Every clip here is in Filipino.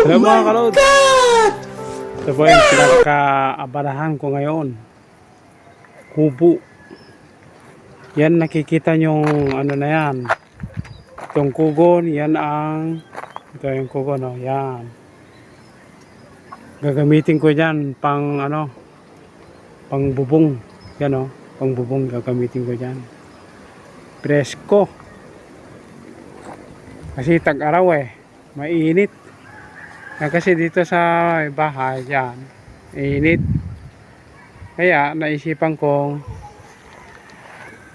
Hello mga kalod. Ito po yung pinagkaabalahan ko ngayon. Kubo. Yan nakikita nyong ano na yan. Itong kugon, yan ang ito yung kugon, oh, yan. Gagamitin ko yan pang ano, pang bubong. Yan oh, pang bubong gagamitin ko yan. Presko. Kasi tag-araw eh. Mainit. Ah, kasi dito sa bahay, yan, init. Kaya naisipan kong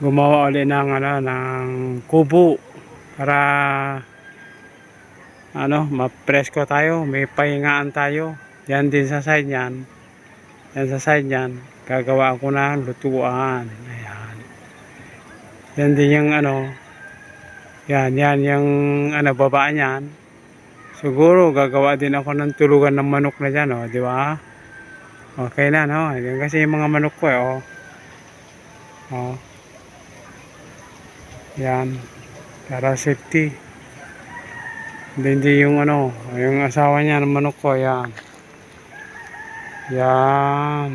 gumawa ulit ng, ano, ng kubo para ano, mapresko tayo, may pahingaan tayo. Yan din sa side niyan. Yan sa side niyan, gagawa ako ng lutuan. Ayan. Yan din yung ano, yan, yan yung ano, baba niyan. Siguro gagawa din ako ng tulugan ng manok na dyan, oh, di ba? Okay na, no? Kasi yung mga manok ko, eh, oh. Oh. Yan. Para safety. Hindi, hindi yung ano, yung asawa niya ng manok ko, yan. Yan.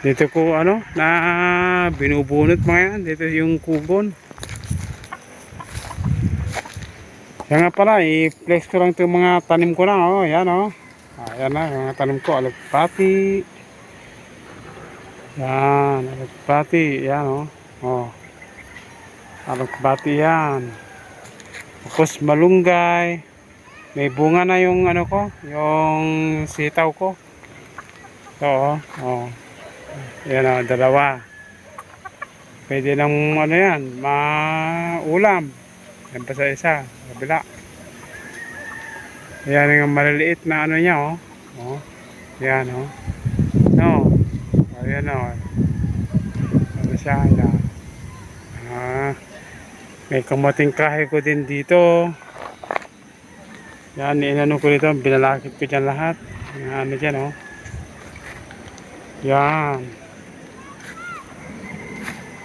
Dito ko, ano, na binubunot mga yan. Dito yung kubon. Yan nga pala, i-flex ko lang itong mga tanim ko na, oh, yan oh. Ayan na, yung mga tanim ko, alagpati. Yan, alagpati, yan oh. Oh. Alagpati yan. Tapos malunggay. May bunga na yung ano ko, yung sitaw ko. Ito oh, oh. Yan oh, dalawa. Pwede nang ano yan, maulam. Yan pa sa isa, kabila. Yan yung maliliit na ano niya, oh. Oh. Yan, oh. No. Ayan, oh. Ano siya, yan. Ah. May kamating kahe ko din dito. Yan, inano ko dito. Binalakit ko dyan lahat. Yan, ano dyan, oh. Yan.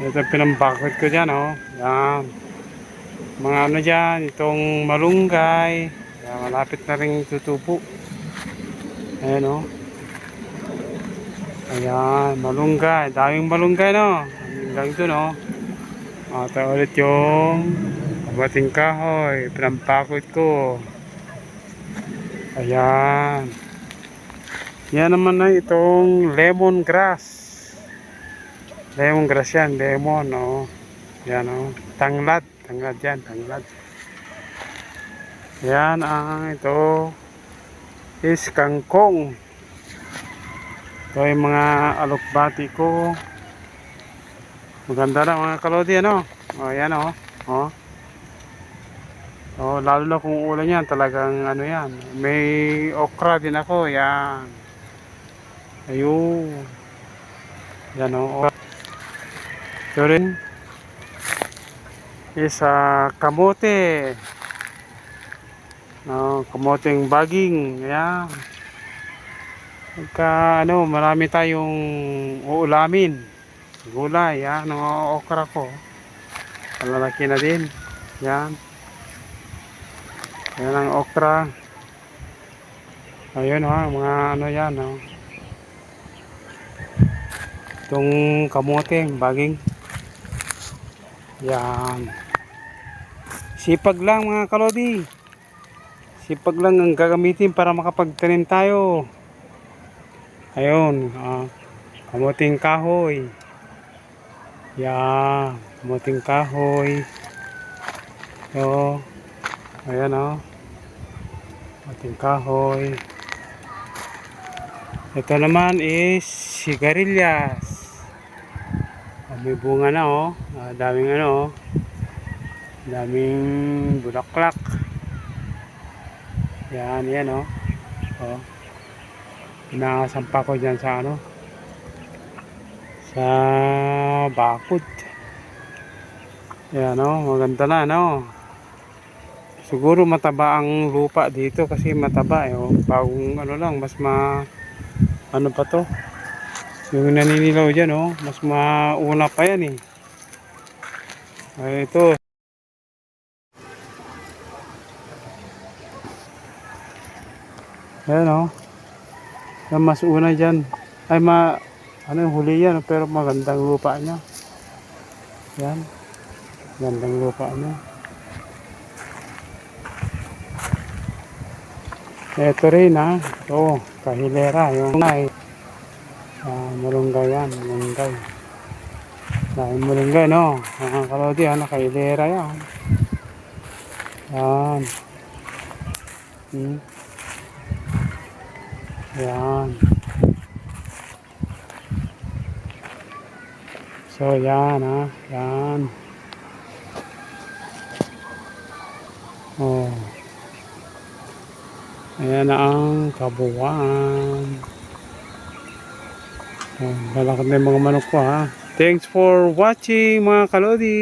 Ito pinambakit ko dyan, oh. Yan mga ano dyan, itong malunggay. Kaya malapit na rin tutubo. Ayan o. Ayan, malunggay. Daming malunggay no. Hanggang dun o. Ata ulit yung kabating kahoy. Pinampakot ko. Ayan. Yan naman na itong lemon grass. Lemon grass yan, lemon o. Yan o. Tanglad. Tanglad yan, tanglad. Yan ang ito is kangkong. Ito yung mga alokbati ko. Maganda na mga kalodi ano. O yan o. O. O lalo na kung ulan yan talagang ano yan. May okra din ako. Yan. Ayun. Yan o. Ito rin is uh, kamote. No, kamoteng baging ayan. Pagka ano marami tayong uulamin. Gulay yan ang okra ko. Malalaki na din yan yan ang okra. Ayun ha mga ano yan no. itong kamoteng baging. Yan. Sipag lang mga kalodi. Sipag lang ang gagamitin para makapagtanim tayo. Ayun. Uh, kamuting kahoy. Yan. Kamuting kahoy. So, ayan o. Oh. Kamuting kahoy. Ito naman is sigarilyas. Oh, may bunga na oh. Ah, daming ano oh. Daming bulaklak. Yan, yan oh. Oh. Inasampa ko diyan sa ano. Sa bakod. Yan oh, maganda na no. Siguro mataba ang lupa dito kasi mataba eh. Oh. Bagong ano lang, mas ma ano pa to yung naninilaw dyan oh mas mauna pa yan eh ay ito Ayan o. Yung mas una dyan. Ay ma... Ano yung huli yan. Pero magandang lupa niya. Yan. Gandang lupa niya. Ito rin ha. Ito. Kahilera. Yung ay. Ah, malunggay yan. Malunggay. Dahil malunggay no. Mga kalodi ha. Nakahilera yan. Yan. Hmm. Yan. So, yan ha. Yan. Oh. Ayan ang kabuuan. Oh, malakad na yung mga manok ko ha. Thanks for watching mga kalodi.